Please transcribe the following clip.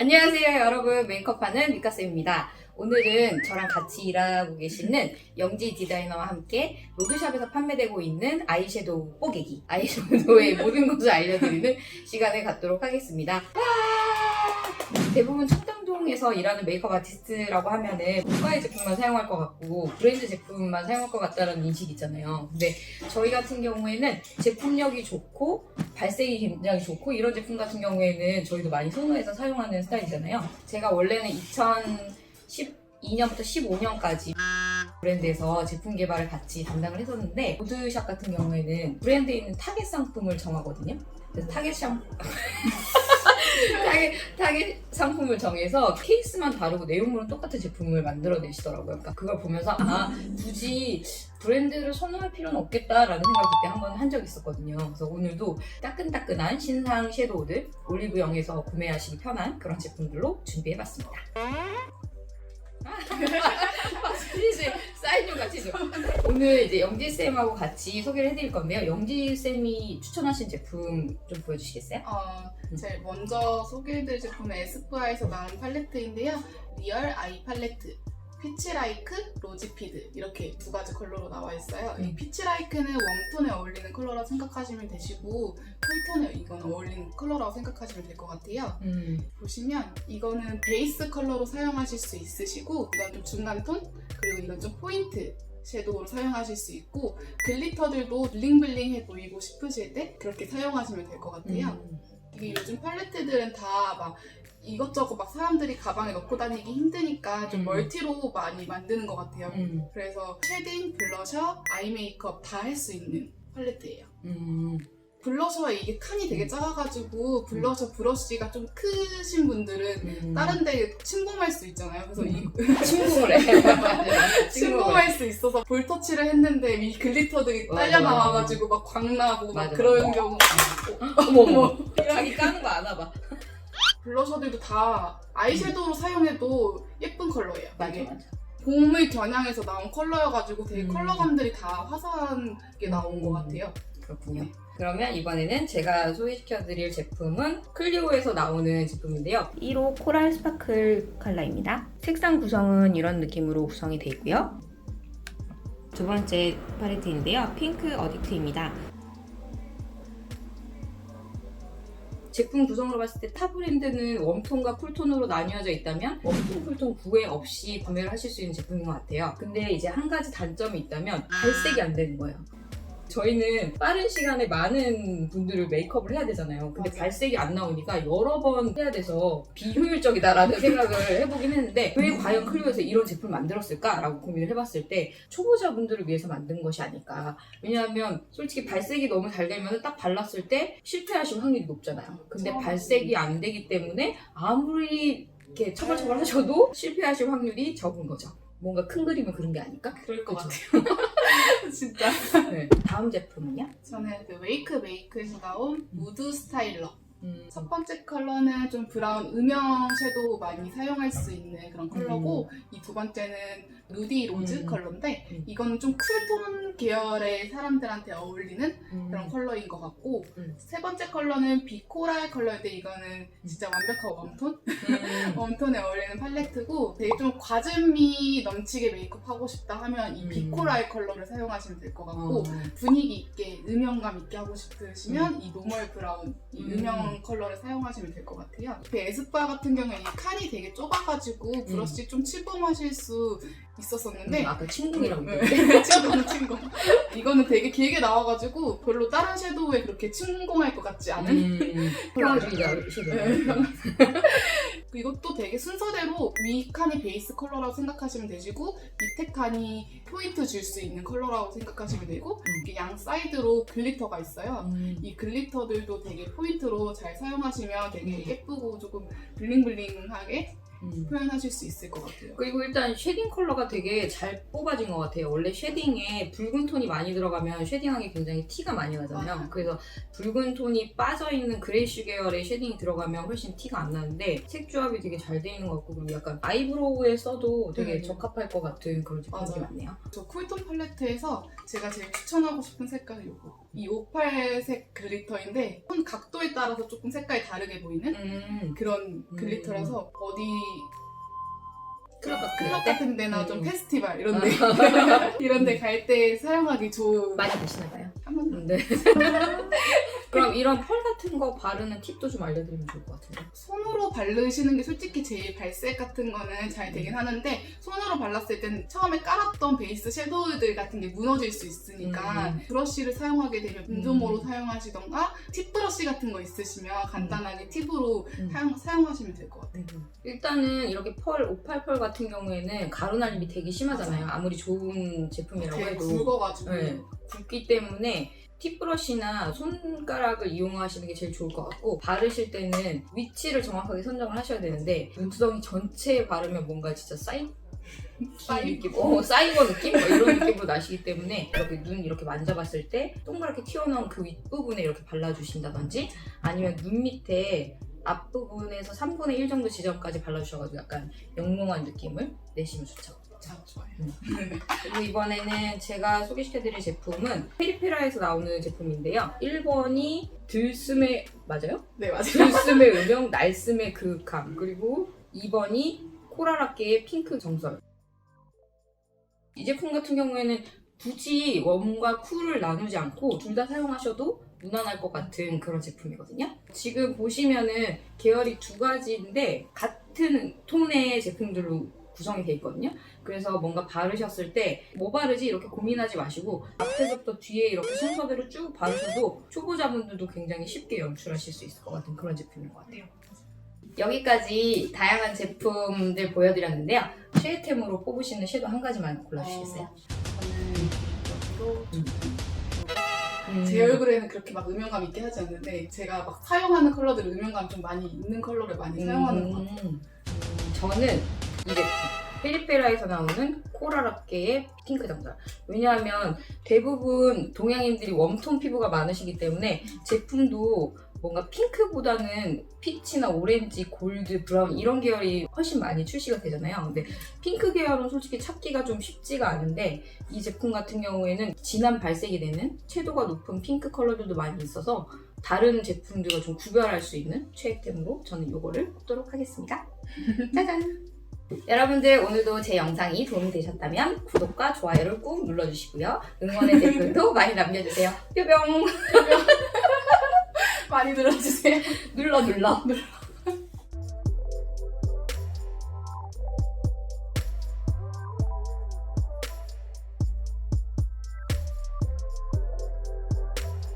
안녕하세요 여러분. 메이크업하는 미카쌤입니다 오늘은 저랑 같이 일하고 계시는 영지 디자이너와 함께 로드샵에서 판매되고 있는 아이섀도우 뽀개기 아이섀도우의 모든 것을 알려드리는 시간을 갖도록 하겠습니다 와! 대부분 청담동에서 일하는 메이크업 아티스트라고 하면은 고가의 제품만 사용할 것 같고 브랜드 제품만 사용할 것 같다는 인식이 있잖아요 근데 저희 같은 경우에는 제품력이 좋고 발색이 굉장히 좋고 이런 제품 같은 경우에는 저희도 많이 선호해서 사용하는 스타일이잖아요. 제가 원래는 2012년부터 15년까지 브랜드에서 제품 개발을 같이 담당을 했었는데 보드샵 같은 경우에는 브랜드에 있는 타겟 상품을 정하거든요. 그래서 타겟 상 타겟, 타겟 상품을 정해서 케이스만 다르고 내용물은 똑같은 제품을 만들어내시더라고요. 그러니까 그걸 보면서 아 굳이 브랜드를 선호할 필요는 없겠다라는 생각을 그때 한 번 한 적이 있었거든요. 그래서 오늘도 따끈따끈한 신상 섀도우들 올리브영에서 구매하시기 편한 그런 제품들로 준비해봤습니다. 이제 사인 좀 같이 줘. 오늘 이제 영지 쌤하고 같이 소개를 해드릴 건데요. 영지 쌤이 추천하신 제품 좀 보여주시겠어요? 어, 제일 먼저 소개해드릴 제품은 에스쁘아에서 나온 팔레트인데요. 리얼 아이 팔레트, 피치라이크, 로지피드 이렇게 두 가지 컬러로 나와 있어요. 이 음. 피치라이크는 웜톤에 어울리는 컬러라고 생각하시면 되시고 쿨톤에 이건 어울리는 컬러라고 생각하시면 될 것 같아요. 음, 보시면 이거는 베이스 컬러로 사용하실 수 있으시고 이건 좀 중간 톤 그리고 이건 좀 포인트 섀도우로 사용하실 수 있고 글리터들도 블링블링해 보이고 싶으실 때 그렇게 사용하시면 될 것 같아요. 음. 이게 요즘 팔레트들은 다 막 이것저것 막 사람들이 가방에 넣고 다니기 힘드니까 좀 음. 멀티로 많이 만드는 것 같아요. 음, 그래서 쉐딩, 블러셔, 아이 메이크업 다 할 수 있는 팔레트예요. 음, 블러셔 이게 칸이 되게 작아가지고 블러셔 브러쉬가 좀 크신 분들은 음. 다른 데 침범할 수 있잖아요. 그래서 이 침공을 해. 침공을. 침범할 수 있어서 볼 터치를 했는데 이 글리터들이 딸려. 나와가지고 막 광나고 막 그런. 경우 어머. 자기 까는 거 아나 봐. 블러셔들도 다 아이섀도우로 사용해도 예쁜 컬러예요. 맞아 되게 맞아. 봄을 겨냥해서 나온 컬러여가지고 되게 음. 컬러감들이 다 화사하게 나온 것 음. 같아요. 그렇군요. 그러면 이번에는 제가 소개시켜드릴 제품은 클리오에서 나오는 제품인데요. 1호 코랄 스파클 컬러입니다. 색상 구성은 이런 느낌으로 구성이 되어 있고요. 두 번째 팔레트인데요. 핑크 어딕트입니다. 제품 구성으로 봤을 때 타 브랜드는 웜톤과 쿨톤으로 나뉘어져 있다면 웜톤, 쿨톤 구애 없이 구매를 하실 수 있는 제품인 것 같아요. 근데 이제 한 가지 단점이 있다면 발색이 안 되는 거예요. 저희는 빠른 시간에 많은 분들을 메이크업을 해야 되잖아요. 근데. 발색이 안 나오니까 여러 번 해야 돼서 비효율적이다라는 생각을 해보긴 했는데 왜 과연 클리오에서 이런 제품을 만들었을까라고 고민을 해봤을 때 초보자분들을 위해서 만든 것이 아닐까. 왜냐하면 솔직히 발색이 너무 잘 되면 딱 발랐을 때 실패하실 확률이 높잖아요. 근데 발색이 안 되기 때문에 아무리 이렇게 처벌처벌 하셔도 실패하실 확률이 적은 거죠. 뭔가 큰 그림을 그린 게 아닐까? 그럴 것 그쵸. 같아요. 진짜. 네. 다음 제품은요? 저는 그 웨이크 메이크에서 나온 무드 스타일러. 음, 첫 번째 컬러는 좀 브라운 음영 섀도우 많이 사용할 수 있는 그런 컬러고 이두 번째는 누디 로즈 음. 컬러인데 음. 이거는 좀 쿨톤 계열의 사람들한테 어울리는 음. 그런 컬러인 것 같고 음. 세 번째 컬러는 비코랄 컬러인데 이거는 진짜 완벽하고 웜톤? 음. 웜톤에 어울리는 팔레트고 되게 좀 과즙미 넘치게 메이크업 하고 싶다 하면 이 음. 비코랄 컬러를 사용하시면 될 것 같고 어. 분위기 있게 음영감 있게 하고 싶으시면 이 노멀 브라운 이 음. 음영 컬러를 사용하시면 될 것 같아요. 그 에스쁘아 같은 경우에 이 칸이 되게 좁아가지고 브러쉬 좀 침범하실 수 있었었는데 음, 아까 친구이라고 네, 그랬는데 친구는 친구. 이거는 되게 길게 나와가지고 별로 다른 섀도우에 그렇게 침공할 것 같지 않은 음, 네. 시대요. 이것도 되게 순서대로 위 칸이 베이스 컬러라고 생각하시면 되시고 밑에 칸이 포인트 줄 수 있는 컬러라고 생각하시면 되고 이렇게 양 사이드로 글리터가 있어요. 음. 이 글리터들도 되게 포인트로 잘 사용하시면 되게 음. 예쁘고 조금 블링블링하게 음. 표현하실 수 있을 것 같아요. 그리고 일단 쉐딩 컬러가 되게 잘 뽑아진 것 같아요. 원래 쉐딩에 붉은 톤이 많이 들어가면 쉐딩하기 굉장히 티가 많이 나잖아요. 맞아요. 그래서 붉은 톤이 빠져있는 그레이쉬 계열의 쉐딩이 들어가면 훨씬 티가 안 나는데 색 조합이 되게 잘 돼 있는 것 같고 그리고 약간 아이브로우에 써도 되게 네. 적합할 것 같은 그런 제품이. 많네요. 저 쿨톤 팔레트에서 제가 제일 추천하고 싶은 색깔이 이거. 이 오팔색 글리터인데 손 각도에 따라서 조금 색깔이 다르게 보이는 음. 그런 음. 글리터라서 어디 클럽 같은 클럽 데? 같은 데나 좀 음. 페스티벌 이런 데 이런 데 갈 때 사용하기 좋은 많이 보시나 봐요. 한번 음, 네. 그럼 이런 펄 같은 거 바르는 팁도 좀 알려드리면 좋을 것 같은데. 손으로 바르시는 게 솔직히 제일 발색 같은 거는 잘 되긴 음. 하는데 손으로 발랐을 때는 처음에 깔았던 베이스 섀도우들 같은 게 무너질 수 있으니까 음. 브러쉬를 사용하게 되면 분조모로 음. 사용하시던가 팁 브러쉬 같은 거 있으시면 간단하게 팁으로 음. 사용, 사용하시면 될 것 같아요. 일단은 이렇게 펄, 오팔 펄 같은 경우에는 가루 날림이 되게 심하잖아요. 아무리 좋은 제품이라고 해도. 굵어가지고 네. 굵기 때문에 팁브러쉬나 손가락을 이용하시는 게 제일 좋을 것 같고 바르실 때는 위치를 정확하게 선정을 하셔야 되는데 눈두덩이 전체에 바르면 뭔가 진짜 사이 사이- 느낌, 어, 사이버 느낌? 뭐 이런 느낌으로 나시기 때문에 이렇게 눈 이렇게 만져봤을 때 동그랗게 튀어나온 그 윗부분에 이렇게 발라주신다든지 아니면 눈 밑에 앞부분에서 3분의 1 정도 지점까지 발라주셔가지고 약간 영롱한 느낌을 내시면 좋죠. 자, 좋아요. 그리고 이번에는 제가 소개시켜드릴 제품은 페리페라에서 나오는 제품인데요. 1번이 들숨의 맞아요? 네, 맞아요. 들숨의 음영, 날숨의 그윽함. 그리고 2번이 코랄학계의 핑크 정설. 이 제품 같은 경우에는 굳이 웜과 쿨을 나누지 않고 둘 다 사용하셔도 무난할 것 같은 그런 제품이거든요. 지금 보시면은 계열이 두 가지인데 같은 톤의 제품들로 구성이 돼 있거든요. 그래서 뭔가 바르셨을 때 뭐 바르지 이렇게 고민하지 마시고 앞에서부터 뒤에 이렇게 순서대로 쭉 바르셔도 초보자분들도 굉장히 쉽게 연출하실 수 있을 것 같은 그런 제품인 것 같아요. 여기까지 다양한 제품들 보여드렸는데요. 최애템으로 뽑으시는 섀도우 한 가지만 골라주시겠어요? 어, 저는 음. 음. 제 얼굴에는 그렇게 막 음영감 있게 하지 않는데 제가 막 사용하는 컬러들 음영감 좀 많이 있는 컬러를 많이 사용하는 것 같아요. 음, 저는 이 제품 페리페라에서 나오는 코랄업계의 핑크 정설 왜냐하면 대부분 동양인들이 웜톤 피부가 많으시기 때문에 제품도 뭔가 핑크보다는 피치나 오렌지, 골드, 브라운 이런 계열이 훨씬 많이 출시가 되잖아요. 근데 핑크 계열은 솔직히 찾기가 좀 쉽지가 않은데 이 제품 같은 경우에는 진한 발색이 되는 채도가 높은 핑크 컬러들도 많이 있어서 다른 제품들과 좀 구별할 수 있는 최애템으로 저는 이거를 뽑도록 하겠습니다. 짜잔! 여러분들 오늘도 제 영상이 도움이 되셨다면 구독과 좋아요를 꾹 눌러주시고요. 응원의 댓글도 많이 남겨주세요. 뿅뿅! 많이 들어주세요. 눌러 눌러.